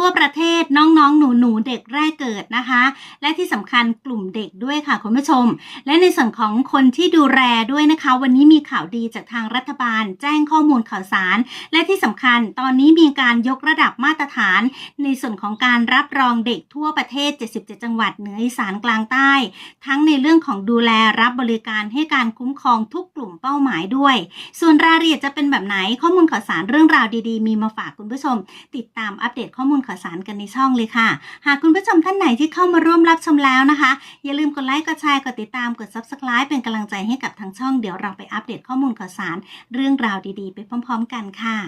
ทั่วประเทศ หนูเด็กแรกเกิดนะคะ และที่สำคัญกลุ่มเด็กด้วยค่ะคุณผู้ชม และในส่วนของคนที่ดูแลด้วยนะคะ วันนี้มีข่าวดีจากทางรัฐบาล แจ้งข้อมูลข่าวสาร และที่สำคัญตอนนี้มีการยกระดับมาตรฐาน ในส่วนของการรับรองเด็กทั่วประเทศ 77 จังหวัดเหนืออีสานกลางใต้ ทั้งในเรื่องของดูแลรับบริการให้การคุ้มครองทุกกลุ่มเป้าหมายด้วย ส่วนรายละเอียดจะเป็นแบบไหนข้อมูลข่าวสารเรื่องราวดีๆ มีมาฝากคุณผู้ชม ติดตามอัปเดตข้อมูลข่าวสารกันในช่องเลยค่ะหากคุณผู้ชมท่านไหนที่เข้ามาร่วมรับชมแล้วนะคะ อย่าลืมกดไลค์ กดแชร์ กดติดตาม กด subscribe เป็นกำลังใจให้กับทางช่อง เดี๋ยวเราไปอัปเดตข้อมูลข่าวสาร เรื่องราวดีๆ ไปพร้อม ๆ กันค่ะ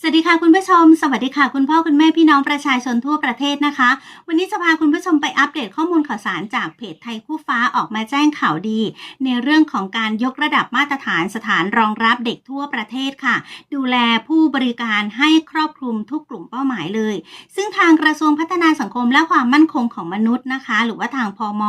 สวัสดีค่ะคุณผู้ชม สวัสดีค่ะคุณพ่อคุณแม่พี่น้องประชาชนทั่วประเทศนะคะ วันนี้จะพาคุณผู้ชมไปอัปเดตข้อมูลข่าวสารจากเพจไทยคู่ฟ้าออกมาแจ้งข่าวดี ในเรื่องของการยกระดับมาตรฐานสถานรองรับเด็กทั่วประเทศค่ะ ดูแลผู้บริการให้ครอบคลุมทุกกลุ่มเป้าหมายเลย ซึ่งทางกระทรวงพัฒนาสังคมและความมั่นคงของมนุษย์นะคะ หรือว่าทางพอม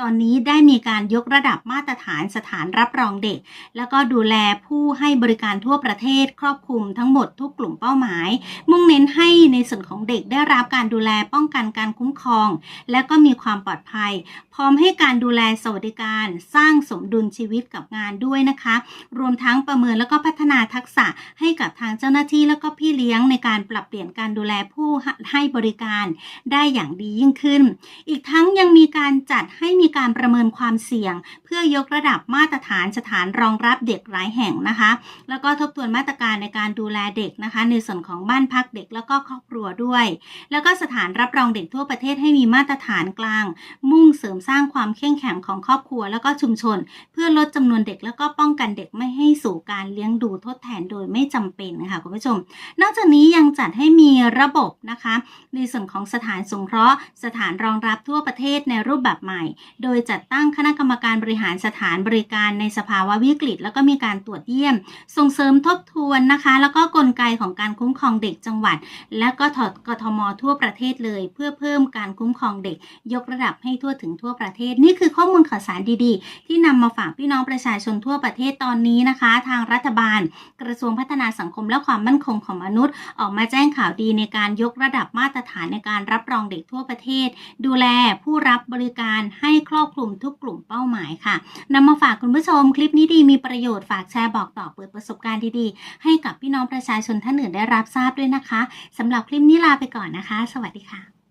ตอนนี้ได้มีการยกระดับมาตรฐานสถานรับรองเด็ก แล้วก็ดูแลผู้ให้บริการทั่วประเทศ ครอบคลุมทั้งหมดทุกกลุ่มเป้าหมาย มุ่งเน้นให้ในส่วนของเด็กได้รับการดูแลป้องกันการคุ้มครอง และก็มีความปลอดภัย พร้อมให้การดูแลสวัสดิการ สร้างสมดุลชีวิตกับงานด้วยนะคะ รวมทั้งประเมินแล้วก็พัฒนาทักษะให้กับทางเจ้าหน้าที่แล้วก็พี่เลี้ยงในการปรับเปลี่ยนการดูแลผู้ให้บริการได้อย่างดียิ่งขึ้น อีกทั้งยังมีการจัดให้มีการประเมินความเสี่ยง เพื่อยกระดับมาตรฐานสถานรองรับเด็กหลายแห่งนะคะ แล้วก็ทบทวนมาตรการในการดูแลเด็กนะคะ ในส่วนของบ้านพักเด็กแล้วก็ครอบครัวด้วย แล้วก็สถานรับรองเด็กทั่วประเทศให้มีมาตรฐานกลาง มุ่งเสริมสร้างความเข้มแข็งของครอบครัว แล้วก็ชุมชน เพื่อลดจำนวนเด็กแล้วก็ป้องกันเด็กไม่ให้สู่การเลี้ยงดูทดแทนโดยไม่จำเป็นนะคะคุณผู้ชม นอกจากนี้ยังจัดให้มีระบบนะคะ ในส่วนของสถานสงเคราะห์สถานรองรับทั่วประเทศในรูปแบบใหม่ โดยจัดตั้งคณะกรรมการบริหารสถานบริการในสภาวะวิกฤต แล้วก็มีการตรวจเยี่ยม ส่งเสริมทบทวนนะคะ แล้วก็กลไกของการคุ้มครองเด็กจังหวัด และก็ถอดกทมทั่วประเทศเลย เพื่อเพิ่มการคุ้มครองเด็ก ยกระดับให้ทั่วถึงทั่วประเทศ นี่คือข้อมูลข่าวสารดีๆ ที่นำมาฝากพี่น้องประชาชนทั่วประเทศตอนนี้นะคะ ทางรัฐบาล กระทรวงพัฒนาสังคมและความมั่นคงของมนุษย์ ออกมาแจ้งข่าวดีในการยกระดับมาตรฐานในการรับรองเด็กทั่วประเทศ ดูแลผู้รับบริการให้ครอบคลุมทุกกลุ่มเป้าหมายค่ะนำมาฝากคุณผู้ชม คลิปนี้ดีมีประโยชน์ฝากแชร์บอกต่อเปิดประสบการณ์ดีๆ ให้กับพี่น้องประชาชนท่านอื่นได้รับทราบด้วยนะคะสำหรับคลิปนี้ลาไปก่อนนะคะ สวัสดีค่ะ